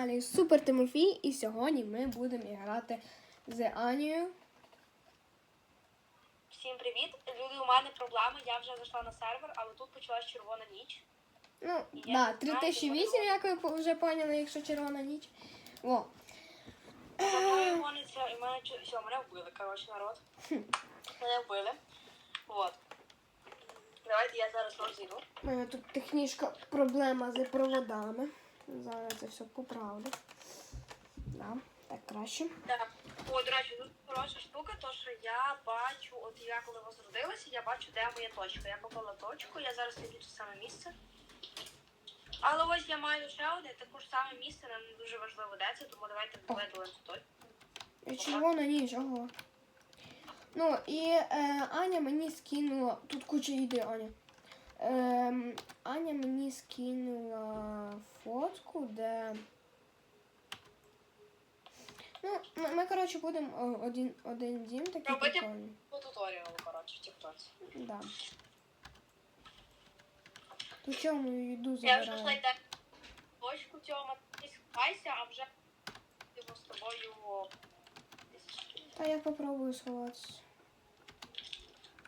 каналі Супер Тимофій, і сьогодні ми будемо грати з Анією. Всім привіт. Люди, у мене проблеми. Я вже зайшла на сервер, але тут почалась червона ніч. Ну, Я да, 3008, як ви вже поняли, якщо червона ніч. О. За мною гониться, і мене все, мене вбили, коротше, народ. Мене вбили. Вот. Давайте я зараз вам зійду. У мене тут технічна проблема з проводами. Зараз це все поправлю. Да, так краще. Так. О, до речі, тут хороша штука, то що я бачу, от я коли возродилася, я бачу, де моя точка. Я попала точку, я зараз це саме місце. Але ось я маю ще одне, таке ж саме місце, нам не дуже важливо де це, тому давайте видалимо той. І червона ніч, ого. Ну, і е, Аня мені скинула. Тут куча їди, Аня. Ем, Аня мені скинула фотку, де. Ну, ми, ми коротше, будемо один, один дім такий Робити? прикольний. По туторіалу, коротше, в тіктоці. Да. То чому мою їду Я вже забираю? знайде точку цього ти сховайся, а вже його з тобою. Та я попробую сховатися.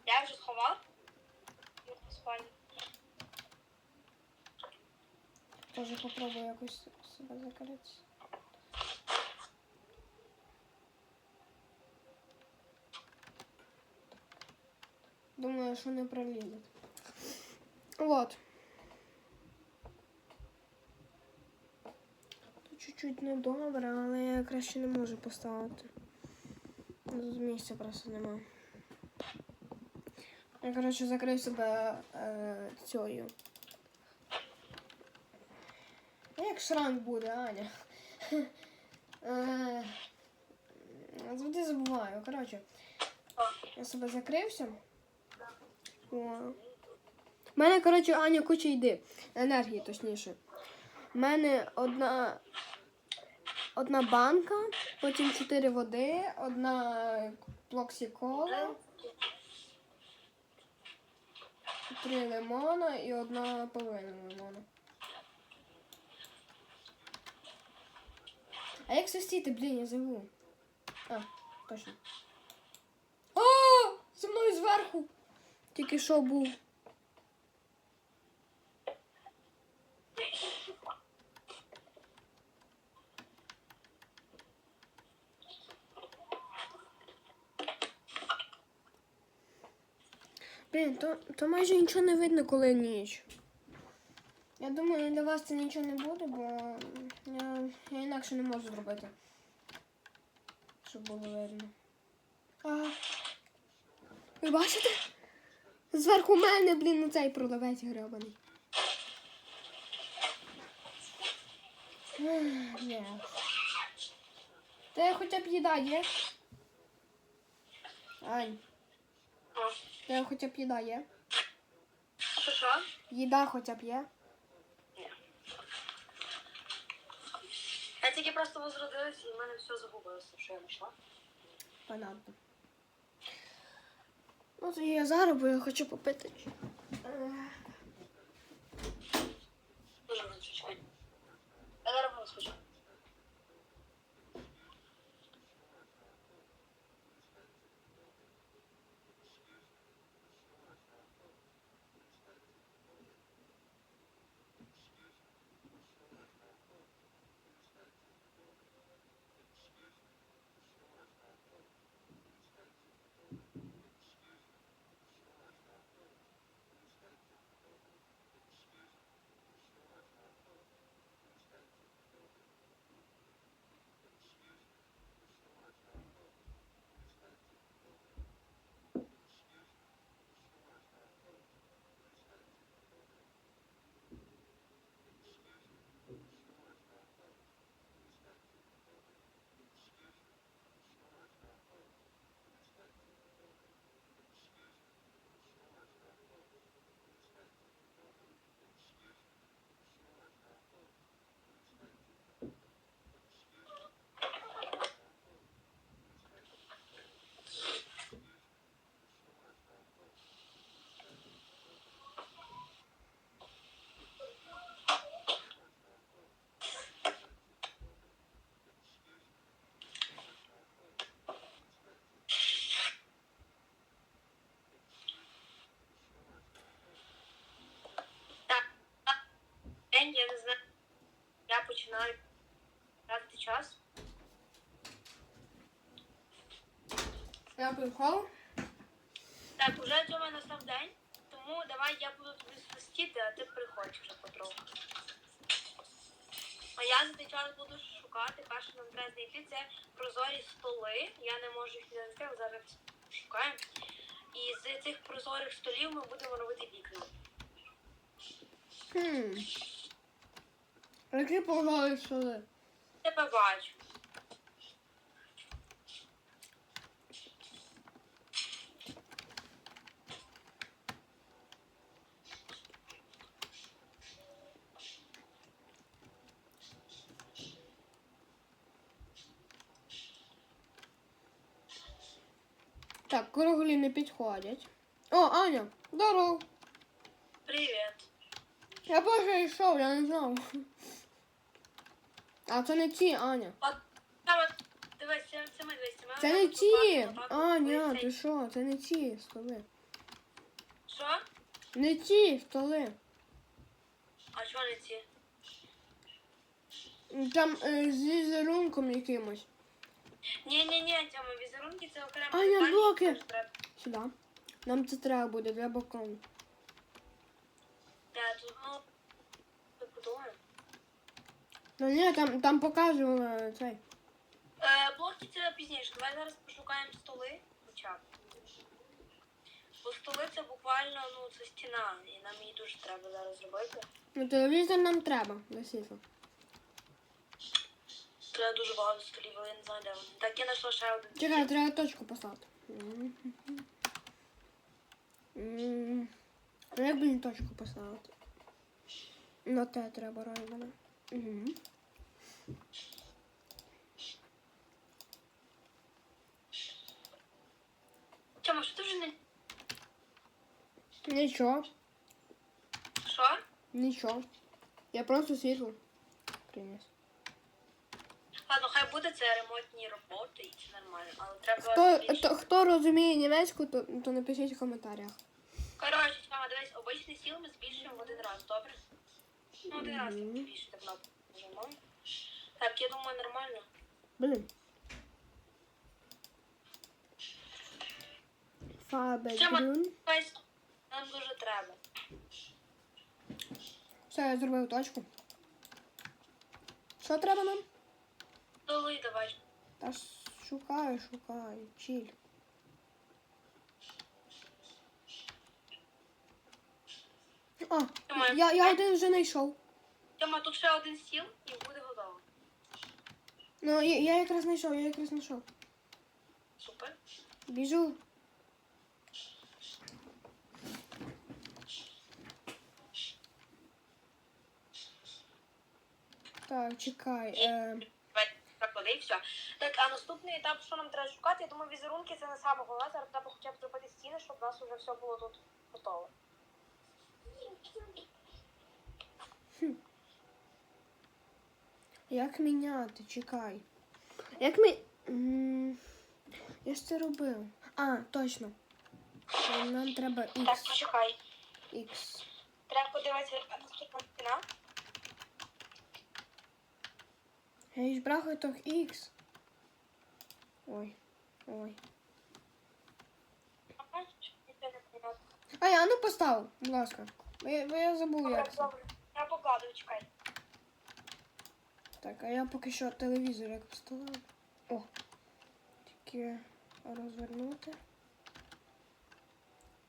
Я вже сховав. Його в спальні. Тоже попробую якось себе закрити. Думаю, що не пролізе. Вот. Тут чуть-чуть недобре, але я краще не можу поставити. Тут місця просто нема. Я, коротше, закрив себе е, цією. А Як шранк буде, Аня? Е, Завжди забуваю. Коротше, я себе закрився. У мене, коротше, Аня куча йди. Енергії, точніше. У мене одна. Одна банка, потім чотири води, одна плоксікола, три лимона і одна половина лимона. А як состіти, блін, я забув. А, точно. О! За мною зверху! Тільки що був. Блін, то, то майже нічого не видно, коли ніч. Я думаю, для вас це нічого не буде, бо я, я інакше не можу зробити. Щоб було видно. А, ви бачите? Зверху мене, блін, цей продавець гребаний. Ні. Та хоча б їда є. Ань, та хоча б їда є. Що? Їда хоча б є. Я тільки просто возродилась і в мене все загубилося, що я знайшла. Понятно. Ну, то я зараз, бо я хочу попити. Дуже чекай. Я зараз вас хочу. Я починаю тратити час. Я прийшов. Так, уже цьому настав день, тому давай я буду тобі свистіти, а ти приходь вже потроху. А я за цей час буду шукати. Перше нам треба знайти це прозорі столи. Я не можу їх знайти, але зараз шукаємо. І з цих прозорих столів ми будемо робити вікна. Хм. Які погали сюди? Тебе бачу. Так, круглі не підходять. О, Аня, здоров. Привіт. Я просто йшов, я не знав. А це не ті, Аня. От саме дивись, це, це ми дивись. Це не ті. Аня, ти що? Це не ті столи. Що? Не ті столи. А чого не ті? Там е, з візерунком якимось. Ні, ні, ні, Тьома, візерунки це окремо. Аня, блоки. Сюди. Нам це треба буде для балкону. Я тут, ну, подумаємо. Ну ні, там, там показували цей. Е, блоки це пізніше. Давай зараз пошукаємо столи. Хоча б. Бо столи це буквально, ну, це стіна, і нам її дуже треба зараз зробити. Ну телевізор нам треба для світла. Треба дуже багато столів, але я не знаю, де вони. Так, я знайшла ще один. Чекай, треба точку поставити. М. А як блін точку поставити? На те треба робити. Угу. Тьома, що ти вже не... Нічого, Що? нічого. Я просто світло приніс. Ладно, хай буде це ремонтні роботи, і це нормально, але треба Хто, більше. хто, хто розуміє німецьку, то, то напишіть в коментарях. Коротше, Тьома, дивись, обичний стіл ми збільшуємо в один раз, добре? Ну, один раз Мгм. більше, так на нажимаємо. Так, я думаю, нормально. Блін. Фабегрун. Дивись, нам дуже треба. Все, я зробив точку. Що треба нам? Столи давай. Та шукаю, шукаю. Чіль. О, я, я один вже знайшов. Тьома, тут ще один стіл і буде готово. Ну, я, я якраз знайшов, я якраз знайшов. Супер. Біжу. Так, чекай. Е, Заклади все. Так, а наступний етап, що нам треба шукати, я думаю, візерунки це не саме головне. Зараз треба хоча б зробити стіни, щоб у нас вже все було тут готово. Як міняти? Чекай. Як ми. М, Я ж це робив. А, точно. Нам треба Так, X. почекай. X. Треба подивитися, яка наступна стіна. Я ж брав toch X. Ой. Ой. Поміняти. А я ну постав, будь ласка. Бо я, бо я забув як це. добре. Я покладу, чекай. Так, а я поки що телевізор як поставив. О. Тільки розвернути.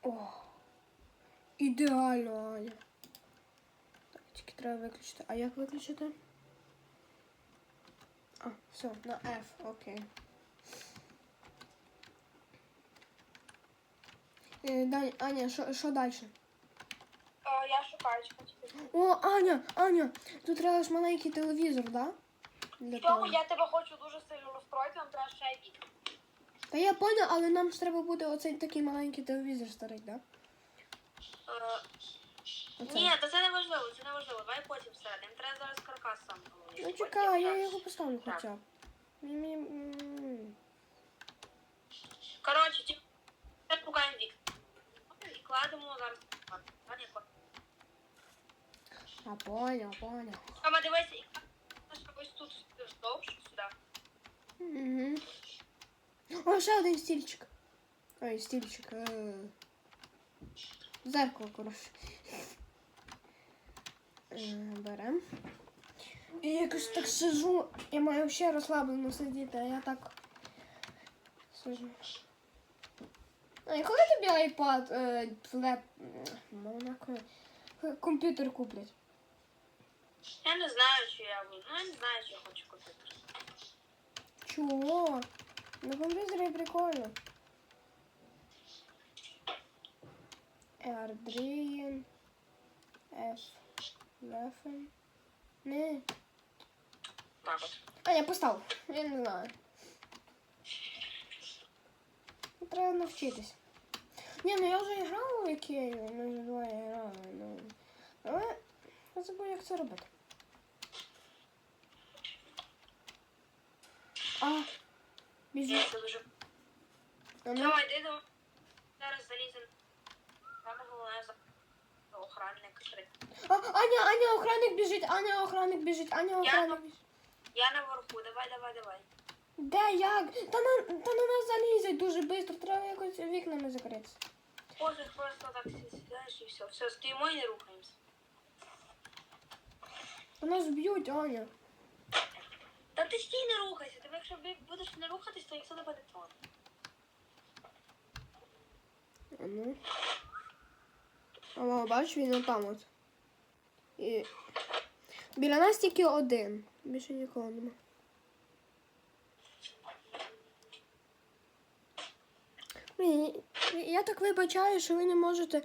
О. Ідеально, Аня. Так, тільки треба виключити. А як виключити? А, все, на F, окей. Е, Дань, Аня, що далі? О, я шукаю, чекай, чекай. О, Аня, Аня, тут треба ж маленький телевізор, да? Для тому того. я тебе хочу дуже сильно розстроїти, нам треба ще вікна. Та я поняла, але нам ж треба буде оцей такий маленький телевізор старий, да? Е, Оцей. Ні, та це не важливо, це не важливо. Давай потім всередині. Треба зараз каркас сам. головний. Ну Потім чекай, я його поставлю Так. хоча б. Мені- м. Коротше, ті- тепер шукаємо вікна. І кладемо зараз. А поняв, поняв. Мама, ось тут вздовж сюди. Угу. О, ще один стільчик. Ой, стільчик. Е... Зеркало, коротше. Е, Берем. І якось так сижу. Я маю ще розслаблено сидіти, а я так сижу. А і коли тобі iPad, е, флеп, монак, комп'ютер куплять? Я не знаю, чи я буду. Ну, я не знаю, чи я хочу комп'ютер. Чого? На комп'ютері прикольно. Adrian F. Лефен. Не. Так от. А, я поставив. Я не знаю. Треба навчитись. Ні, ну я вже грала в Ікею, ну вже два я грала, ну. Але я забув, як це робити. А, біжу. Я це дуже. А ну. Давай, йди до. Зараз залізем. Саме головне за охранник. три. А, Аня, Аня, охранник біжить, Аня, охранник біжить, Аня, охранник біжить. Я наверху, давай, давай, давай. Де як? Та на, та на нас залізуть дуже швидко, треба якось вікнами закритися. Пофіг, просто так сідаєш і все. Все, стоїмо і не рухаємося. Та нас б'ють, Аня. Та ти стій не рухайся, тебе якщо будеш не рухатись, то ніхто не буде трон. А ну. Бачиш, він отам от. І... Біля нас тільки один. Більше нікого нема. Я так вибачаю, що ви не можете